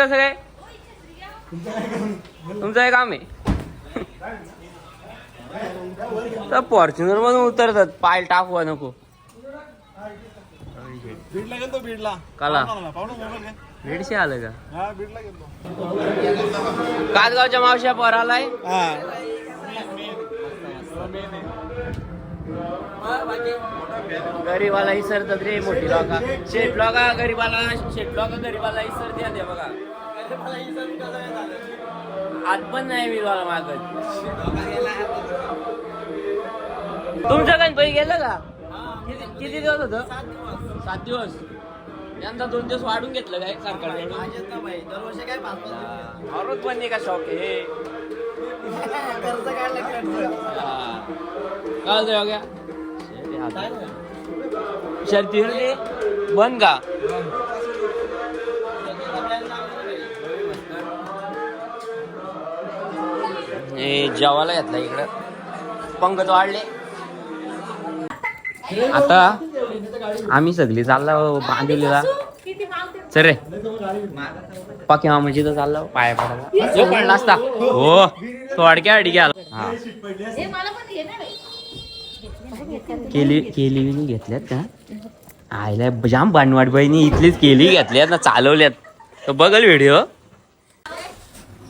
कसं काय तुमचं काय काम आहे फॉर्च्युनर मधून उतरतात. पाय टाकवा नको. बीडला गेलो काला. आलं का? हा कासगावच्या मावश्या पर आलाय हा. गरीबाला इसरतात रे मोठी लोका. शेट लोका गरीबाला शेट लोका गरीबाला इसरते ते बघा. आज पण नाही मी मला मागत. तुमचं गणपती गेलं का? किती किती दिवस होत? सात दिवस. यंदा दोन दिवस वाढून घेतलं काय? सरकारकडून औरत पण नाही का शॉक आहे? काय होतं योग्या शर्ती रे बंद का हे जेवायला घेतला इकडं. पंकज वाढले. आता आम्ही सगळी चालला बांधिवलीला चल रे. पाकी मामाची तर चालला. पाया जो पडला असता. हो तो अडक्या अडक्या हा. हे ना. केली केली घेतल्यात का? आयला जाम भांडवाट बहिणी इथलीच केली घेतल्यात ना चालवल्यात. तर बघल व्हिडिओ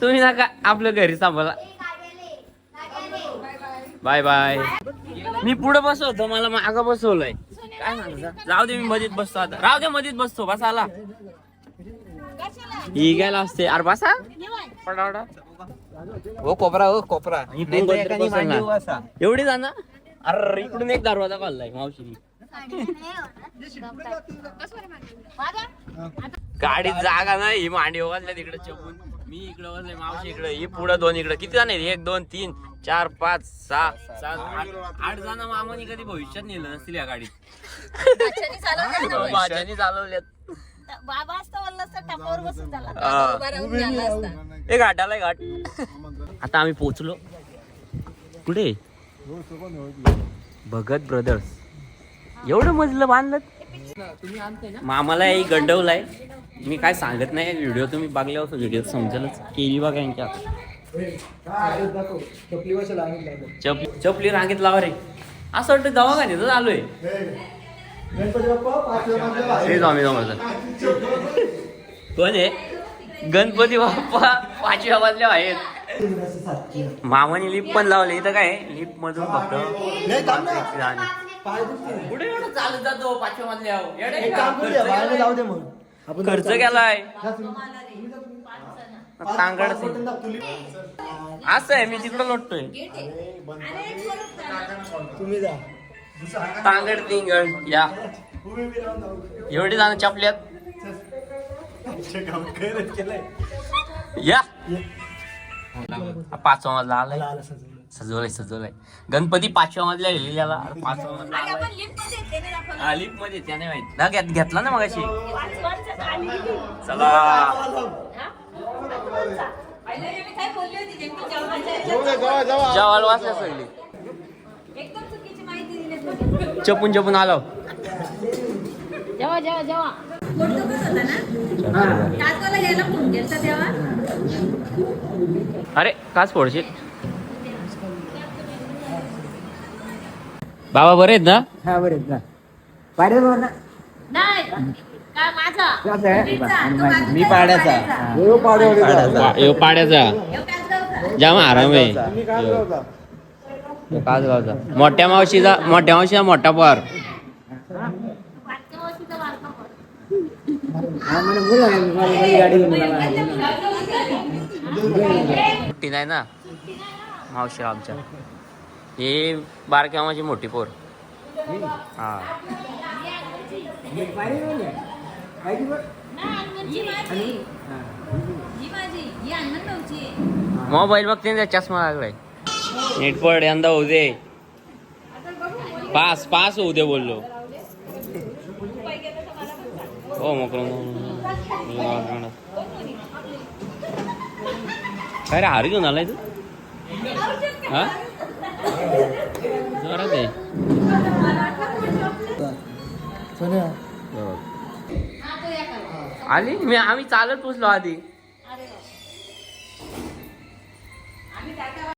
तुम्ही नका आपलं घरी सांभाळा बाय बाय मी पुढे बसवतो मला माग बसवलंय. काय सांगता जाऊ दे मी मधीत बसतो आता. राहू दे मधीत बसतो बस ही असते. अरे बसा. पटापटा हो कोपरा कोपरा. ही बसा. एवढी जा ना अरे इकडून एक दरवाजा काढलाय मावशी. गाडीत जागा नाही ही मांडी बसल्या तिकडे चपून मी इकडे बसले मावशी इकडे ही पुढे दोन इकडे. किती जण आहेत? एक दोन तीन चार पाच सहा सात आठ. आठ जण मामानी कधी भविष्यात नेलं नसतील या गाडीत. भाच्यानी चालवलं ना बाई. भाज्यानी चालवल्यात बाबा असता वल्ला असता टापावर बसून झाला हा. उभा राहून गेला असता. हे घाटाला घाट. आता आम्ही पोचलो. कुठे? भगत ब्रदर्स. एवढं मजलं बांधलं? मामाला एक गंडवलाय. मी काय सांगत नाही व्हिडिओ तुम्ही बघल्यावर व्हिडिओ समजेलच. केली बघा यांच्या चप चपली रांगेत लावा रे. असं वाटतं दवाखान्यातच आलोय श्री स्वामी समर्थ. कोण? आहे गणपती बाप्पा पाचव्या वाजल्या आहेत. मामाने लिप पण लावले इथं काय? लिप मधून फक्त जाणे. कुठे एवढं चालत जातो पाचव्या मधल्या येडे का? खर्च केलाय. तांगड असं आहे मी तिकडं लोटतोय. तांगड तिंगड या. एवढी जाणं चपल्यात या. हा पाचवा मजला आलाय. सजवलाय. सजवलाय गणपती पाचव्या मजल्या लिहिलेला अरे पाचवा मजला आलाय. लिफ्टमध्ये. हा, त्याने माहीत. ना घेत- घेतला ना खाली गेली. चला. हा? जेवायला वाचल्या सगळी. एकदम चुकीची माहिती दिली तुम्ही. चपून चपून आलो. जेवा जेवा जेवा. फोटो पण होता ना? काजवाला घ्यायला फोन केलता तेव्हा? अरे काच फोडशील? बाबा बरे आहेत ना? हा बरं ना. बघ ना. मी पाड्याचा. पाड्याचा? हो. यो. जाम आराम आहे. यो कासगावचा. मोठ्या मावशीचा मोठ्या मावशीचा मोठा पार बारक्या मावशीचा बारका मोठी नाही ना? मावशी आमच्या. हे बारक्या माझी मोठी पोर. हा. मोबाईल बघते ना त्या चष्मा लागलाय. नीट पड यंदा होऊ दे. पास पास होऊ दे बोललो. हो मग मोकळं. काय रे हार घेऊन आलाय तू? हा? सोन्या. आली? मी आम्ही चालत पोचलो आधी.